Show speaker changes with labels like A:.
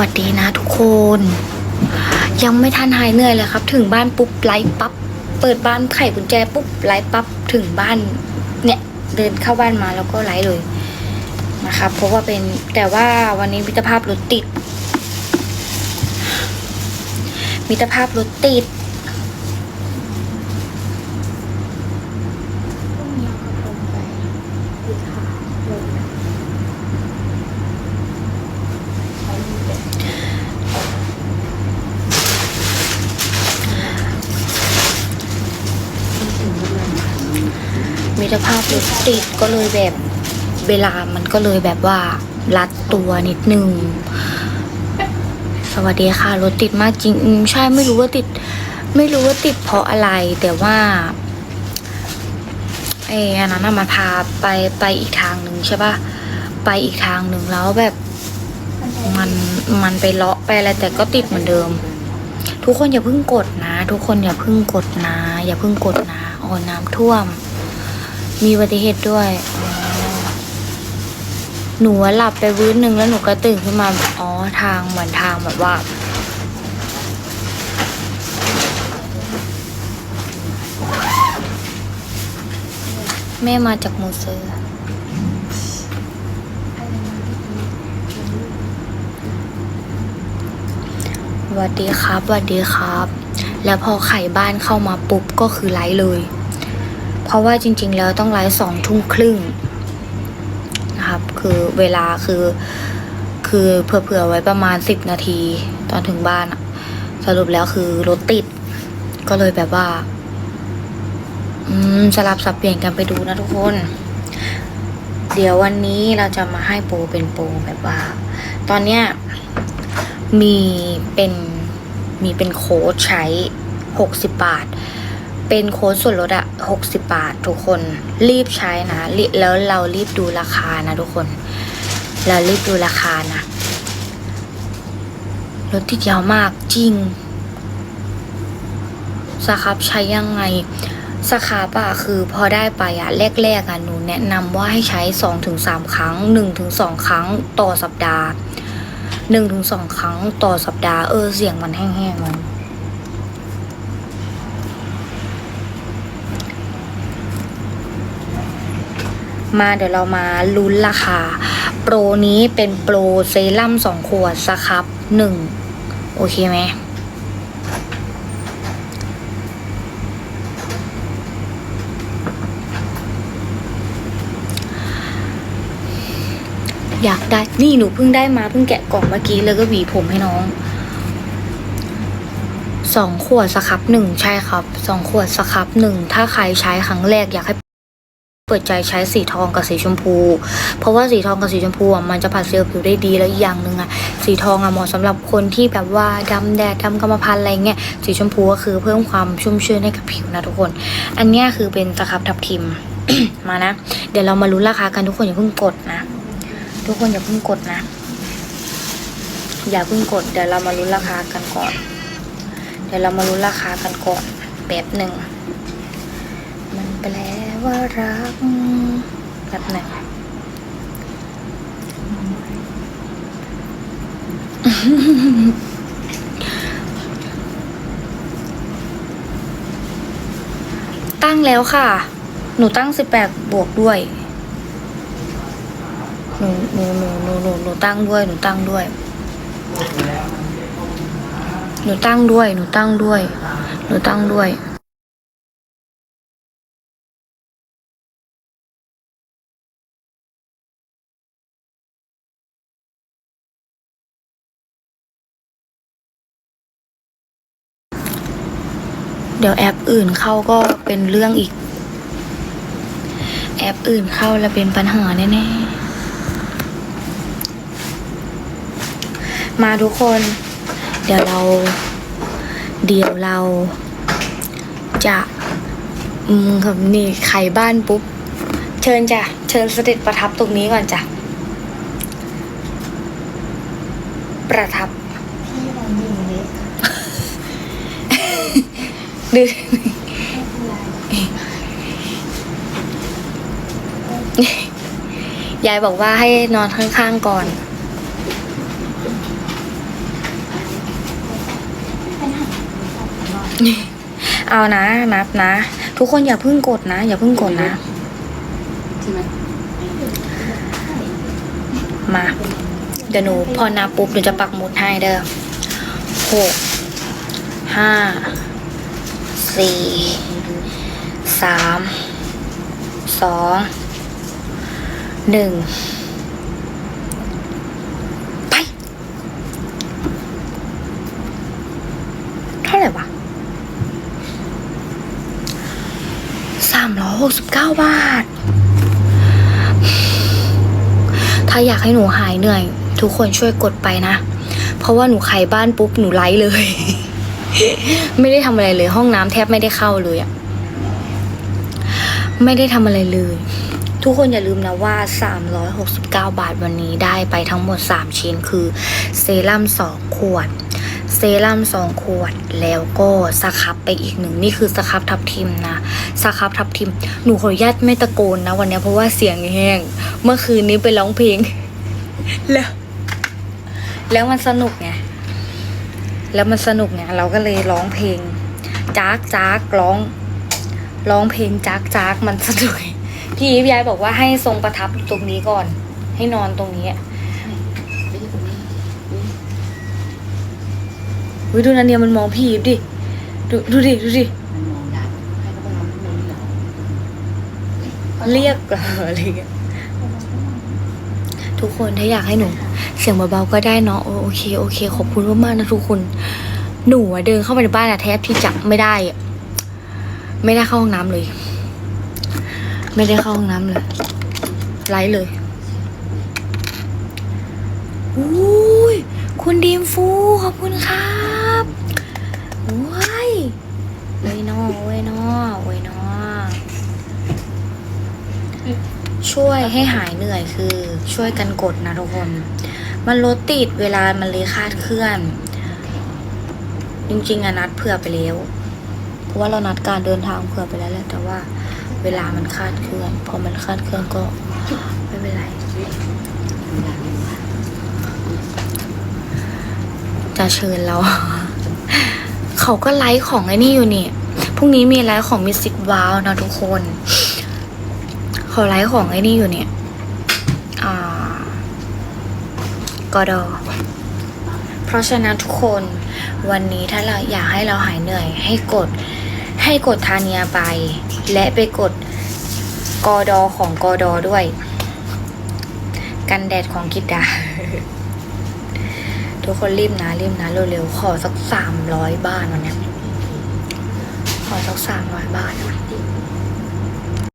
A: วัสดีนะทุกคน ยังไม่ทันหายเหนื่อยเลยครับ ถึงบ้านปุ๊บไลฟ์ปั๊บเปิดบ้านไขกุญแจปุ๊บไลฟ์ปั๊บถึงบ้าน เนี่ยเดินเข้าบ้านมาแล้วก็ไลฟ์เลยนะครับเพราะว่าเป็นแต่ว่าวันนี้มิตรภาพรถติดมิตรภาพรถติด รถติดก็เลยแบบเวลามันก็เลยแบบว่ารัดตัวนิดนึง สวัสดีค่ะรถติดมากจริงอืมใช่ไม่รู้ว่าติด ไม่รู้ว่าติดเพราะอะไร แต่ว่าไอ้อันนั้นน่ะมันพาไปไปอีกทางหนึ่งใช่ปะไปอีกทางหนึ่งแล้วแบบมันมันไปเลาะไปอะไรแต่ก็ติดเหมือนเดิม ทุกคนอย่าเพิ่งกดนะ ทุกคนอย่าเพิ่งกดนะ อย่าเพิ่งกดนะอ๋อน้ำท่วม มีอุบัติเหตุด้วย หนูหลับไปวื้นหนึ่งแล้วหนูก็ตื่นขึ้นมาอ๋อทางเหมือนทางแบบว่า แม่มาจากมูเซอร์สวัสดีครับสวัสดีครับ แล้วพอไข่บ้านเข้ามาปุ๊บก็คือไลฟ์เลย เพราะว่าจริง ๆ แล้วต้องไลฟ์สองทุ่มครึ่งนะครับ คือเวลาคือ คือเผื่อๆไว้ประมาณสิบนาทีตอนถึงบ้านอะสรุปแล้วคือรถติด ก็เลยแบบว่า อืมสลับสับเปลี่ยนกันไปดูนะทุกคน เดี๋ยววันนี้เราจะมาให้โปรเป็นโปรแบบว่า ตอนเนี้ยมีเป็นมีเป็นโค้ดใช้หกสิบบาท เป็นโค้ดส่วนลดอะหกสิบาททุกคนรีบใช้นะ แล้วเรารีบดูราคานะทุกคน เรารีบดูราคานะรถติดยาวมากจริงสครับใช้ยังไงสครับอะคือพอได้ไปอะแรกๆอะหนูแนะนำว่าให้ใช้สองถึงสามครั้งหนึ่งถึงสองครั้งต่อสัปดาห์หนึ่งถึงสองครั้งต่อสัปดาห์เออเสียงมันแห้งๆมัน มาเดี๋ยวเรามาลุ้นราคา โปรนี้เป็นโปรเซรั่มสองขวดสครับหนึ่งโอเคไหมอยากได้นี่หนูเพิ่งได้มาเพิ่งแกะกล่องเมื่อกี้เลยก็หวีผมให้น้องสองขวดสครับหนึ่งใช่ครับสองขวดสครับหนึ่งถ้าใครใช้ครั้งแรกอยากให้ เปิดใจใช้สีทองกับสีชมพู เพราะว่าสีทองกับสีชมพูอะมันจะผัดเซลล์ผิวได้ดีแล้วอีกอย่างหนึ่งอะสีทองอะเหมาะสำหรับคนที่แบบว่าดำแดดดำกรรมพันธุ์อะไรเงี้ยสีชมพูก็คือเพิ่มความชุ่มชื้นให้กับผิวนะทุกคน อันนี้คือเป็นตะครับทับทิมมานะ เดี๋ยวเรามาลุ้นราคากันทุกคนอย่าเพิ่งกดนะ ทุกคนอย่าเพิ่งกดนะ อย่าเพิ่งกดเดี๋ยวเรามาลุ้นราคากันก่อน เดี๋ยวเรามาลุ้นราคากันก่อนแบบหนึ่ง มันแปลว่ารักแบบไหนตั้งแล้วค่ะ หนูตั้งสิบแปดบวกด้วย หนูหนูหนูหนูหนูหนูตั้งด้วย หนูตั้งด้วย หนูตั้งด้วย หนูตั้งด้วย หนูตั้งด้วย เดี๋ยวแอปอื่นเข้าก็เป็นเรื่องอีก แอปอื่นเข้าแล้วเป็นปัญหาแน่ๆ มาทุกคน เดี๋ยวเรา เดี๋ยวเรา จะ อืมครับนี่ไขบ้านปุ๊บ เชิญจ้ะ เชิญเสด็จประทับตรงนี้ก่อนจ้ะ ประทับ ดื้อยายบอกว่าให้นอนข้างๆก่อน เอานะ นับนะ ทุกคนอย่าเพิ่งกดนะ อย่าเพิ่งกดนะ
B: มา
A: เดี๋ยวหนูพอนับปุ๊บเดี๋ยวจะปักหมุดให้เด้อหกห้า สี่สามสองหนึ่งไปเท่าไหร่วะสามร้อยหกสิบเก้าบาท ถ้าอยากให้หนูหายเหนื่อย ทุกคนช่วยกดไปนะ เพราะว่าหนูขายบ้านปุ๊บ หนูไลฟ์เลย ไม่ได้ทำอะไรเลย ห้องน้ำแทบไม่ได้เข้าเลยอะไม่ได้ทำอะไรเลย ทุกคนอย่าลืมนะว่า 369 บาทวันนี้ได้ไปทั้งหมด 3 ชิ้นคือเซรั่ม2ขวดเซรั่ม2ขวดแล้วก็สครับไปอีกหนึ่งนี่คือสครับทับทิมนะสครับทับทิม หนูขออนุญาตไม่ตะโกนนะ วันนี้เพราะว่าเสียงแห้ง เมื่อคืนนี้ไปร้องเพลง แล้ว แล้วมันสนุกไง แล้วมันสนุกไงเราก็เลยร้องเพลงจากจากร้องร้องเพลงจากจากมันสนุกพี่ยิบยายบอกว่าให้ทรงประทับตรงนี้ก่อน ให้นอนตรงนี้อะ
B: ไม่ใช่ตรงนี้นี่
A: วิดูนันเนียมันมองพี่ยิบดิ ดูดูดิ ดูดิ
B: เรอ
A: เรียกเหรออะไรเงี้ยทุกคนถ้าอยากให้หนู เสียงเบาๆก็ได้เนาะโอเคโอเค ขอบคุณมากๆนะทุกคน หนูเดินเข้าไปในบ้านอะแทบที่จะไม่ได้ ไม่ได้เข้าห้องน้ำเลย ไม่ได้เข้าห้องน้ำเลยไลฟ์เลยอุ้ยคุณดีมฟูขอบคุณครับว้ายเว้ยนอเว้ยนอเว้ยนอช่วยให้หายเหนื่อยคือ ช่วยกันกดนะทุกคน มันรถติดเวลามันเลยคาดเคลื่อน จริงๆอะนัดเผื่อไปแล้ว เพราะว่าเรานัดการเดินทางเผื่อไปแล้วแหละแต่ว่าเวลามันคาดเคลื่อน พอมันคาดเคลื่อนก็ไม่เป็นไรจะเชิญเรา เขาก็ไลฟ์ของไอ้นี่อยู่นี่พรุ่งนี้มีไลฟ์ของมิสซิกวาวนะทุกคน เขาไลฟ์ของไอ้นี่อยู่เนี่ย อ่า กอดอเพราะฉะนั้นทุกคนวันนี้ถ้าเราอยากให้เราหายเหนื่อย ให้กดให้กดทาเนียไป และไปกดกอดอของกอดอด้วย กันแดดของกิดดาทุกคนรีบนะรีบนะเร็วๆขอสักสามร้อยบาทวันเนี้ยขอสักสามร้อยบาท